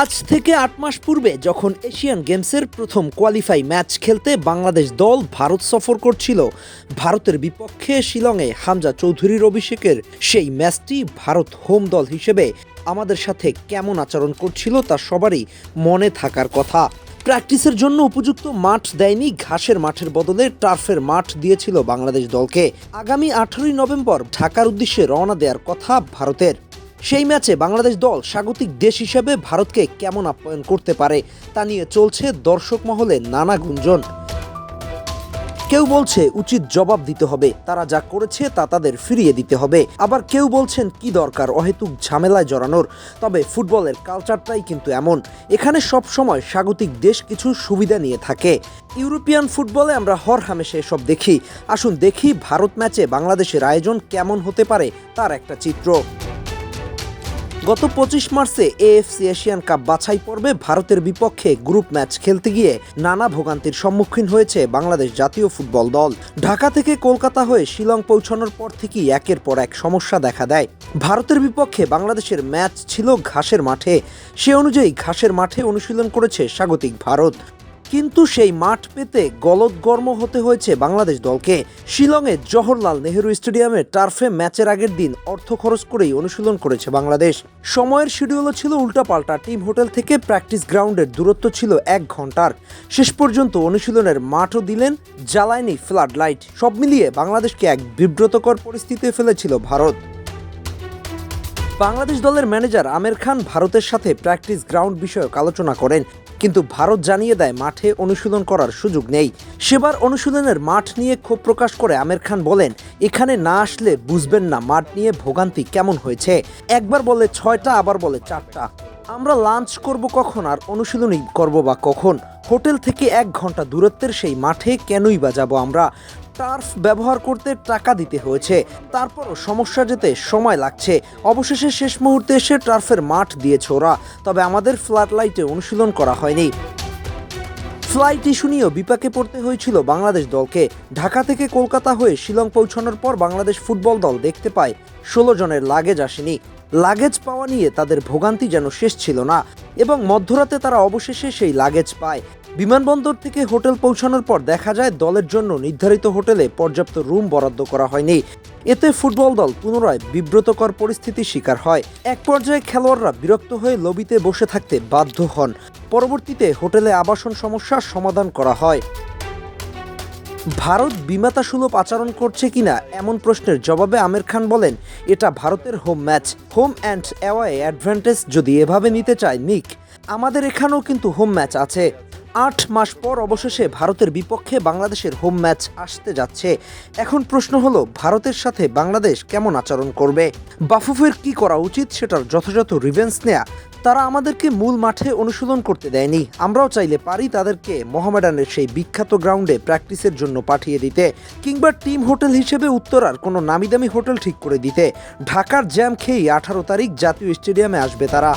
আজ থেকে আট মাস পূর্বে যখন এশিয়ান গেমসের প্রথম কোয়ালিফাই ম্যাচ খেলতে বাংলাদেশ দল ভারত সফর করছিল, ভারতের বিপক্ষে শিলংয়ে হামজা চৌধুরীর অভিষেকের সেই ম্যাচটি ভারত হোম দল হিসেবে আমাদের সাথে কেমন আচরণ করছিল তা সবারই মনে থাকার কথা। প্র্যাকটিসের জন্য উপযুক্ত মাঠ দেয়নি, ঘাসের মাঠের বদলে টার্ফের মাঠ দিয়েছিল বাংলাদেশ দলকে। আগামী আঠারোই নভেম্বর ঢাকার উদ্দেশ্যে রওনা দেওয়ার কথা ভারতের। সেই ম্যাচে বাংলাদেশ দল স্বাগতিক দেশ হিসেবে ভারতকে কেমন আপ্যায়ন করতে পারে তা নিয়ে চলছে দর্শক মহলে নানা গুঞ্জন। কেউ বলছে উচিত জবাব দিতে হবে, তারা যা করেছে তা তাদের ফিরিয়ে দিতে হবে। আবার কেউ বলছেন কি দরকার অহেতুক ঝামেলায় জড়ানোর, তবে ফুটবলের কালচারটাই কিন্তু এমন। এখানে সব সময় স্বাগতিক দেশ কিছু সুবিধা নিয়ে থাকে। ইউরোপিয়ান ফুটবলে আমরা হর হামেশা এসব দেখি। আসুন দেখি ভারত ম্যাচে বাংলাদেশের আয়োজন কেমন হতে পারে তার একটা চিত্র। গত পঁচিশ মার্চে এএফসি এশিয়ান কাপ বাছাই পর্বে ভারতের বিপক্ষে গ্রুপ ম্যাচ খেলতে গিয়ে নানা ভোগান্তির সম্মুখীন হয়েছে বাংলাদেশ জাতীয় ফুটবল দল। ঢাকা থেকে কলকাতা হয়ে শিলং পৌঁছানোর পর থেকেই একের পর এক সমস্যা দেখা দেয়। ভারতের বিপক্ষে বাংলাদেশের ম্যাচ ছিল ঘাসের মাঠে। সে অনুযায়ী ঘাসের মাঠে অনুশীলন করেছে স্বাগতিক ভারত। কিন্তু সেই মাঠ পেতে গলদগর্ম হতে হয়েছে বাংলাদেশ দলকে। শিলংয়ে জওহরলাল নেহেরু স্টেডিয়ামে টার্ফে ম্যাচের আগের দিন অর্থ খরচ করেই অনুশীলন করেছে বাংলাদেশ। সময়ের শিডিউলও ছিল উল্টাপাল্টা। টিম হোটেল থেকে প্র্যাকটিস গ্রাউন্ডের দূরত্ব ছিল এক ঘণ্টার শেষ পর্যন্ত অনুশীলনের মাঠও দিলেন জ্বালায়নি ফ্লাড লাইট। সব মিলিয়ে বাংলাদেশকে এক বিব্রতকর পরিস্থিতিতে ফেলেছিল ভারত। বাংলাদেশ দলের ম্যানেজার আমির খান ভারতের সাথে প্র্যাকটিস গ্রাউন্ড বিষয়ক আলোচনা করেন, কিন্তু ভারত জানিয়ে দেয় মাঠে অনুশীলন করার সুযোগ নেই। সেবার অনুশীলনের মাঠ নিয়ে ক্ষোভ প্রকাশ করে আমির খান বলেন, এখানে না আসলে বুঝবেন না মাঠ নিয়ে ভোগান্তি কেমন হয়েছে। একবার বলে ছয়টা, আবার বলে চারটা। আমরা লাঞ্চ করব কখন আর অনুশীলনই করব বা কখন? হোটেল থেকে এক ঘণ্টা দূরত্বের সেই মাঠে কেনই বা যাব আমরা? টার্ফ ব্যবহার করতে টাকা দিতে হয়েছে। তারপরও সমস্যা যেতে সময় লাগছে। অবশেষে শেষ মুহূর্তে এসে টার্ফের মাঠ দিয়েছে ওরা। তবে আমাদের ফ্ল্যাট লাইটে অনুশীলন করা হয়নি। ফ্লাইট ইস্যু নিয়েও বিপাকে পড়তে হয়েছিল বাংলাদেশ দলকে। ঢাকা থেকে কলকাতা হয়ে শিলং পৌঁছানোর পর বাংলাদেশ ফুটবল দল দেখতে পায়। ষোলো জনের লাগেজ আসেনি। লাগেজ পাওয়া নিয়ে তাদের ভোগান্তি যেন শেষ ছিল না এবং মধ্যরাতে তারা অবশেষে সেই লাগেজ পায়। বিমানবন্দর থেকে হোটেল পৌঁছানোর পর দেখা যায় দলের জন্য নির্ধারিত হোটেলে পর্যাপ্ত রুম বরাদ্দ করা হয়নি। এতে ফুটবল দল পুনরায় বিব্রতকর পরিস্থিতির শিকার হয়। এক পর্যায়ে খেলোয়াড়রা বিরক্ত হয়ে লবিতে বসে থাকতে বাধ্য হন। পরবর্তীতে হোটেলে আবাসন সমস্যার সমাধান করা হয়। ভারত বিমাতা সুলভ আচরণ করছে কিনা এমন প্রশ্নের জবাবে আমির খান বলেন, এটা ভারতের home match home and away advantage যদি এভাবে নিতে চায় নিক আমাদের এখানেও কিন্তু হোম ম্যাচ আছে। আট মাস পর অবশেষে ভারতের বিপক্ষে বাংলাদেশের হোম ম্যাচ আসতে যাচ্ছে। এখন প্রশ্ন হলো, ভারতের সাথে বাংলাদেশ কেমন আচরণ করবে? বাফুফের কি করা উচিত সেটার যথাযথ রিভেন্স নেয়া তারা আমাদেরকে মূল মাঠে অনুশীলন করতে দেয়নি। আমরাও চাইলে পারি তাদেরকে মোহামেডানের সেই বিখ্যাত গ্রাউন্ডে প্র্যাকটিসের জন্য পাঠিয়ে দিতে কিংবা টিম হোটেল হিসেবে উত্তরার কোনো নামিদামি হোটেল ঠিক করে দিতে। ঢাকার জ্যাম খেয়েই আঠারো তারিখ জাতীয় স্টেডিয়ামে আসবে তারা।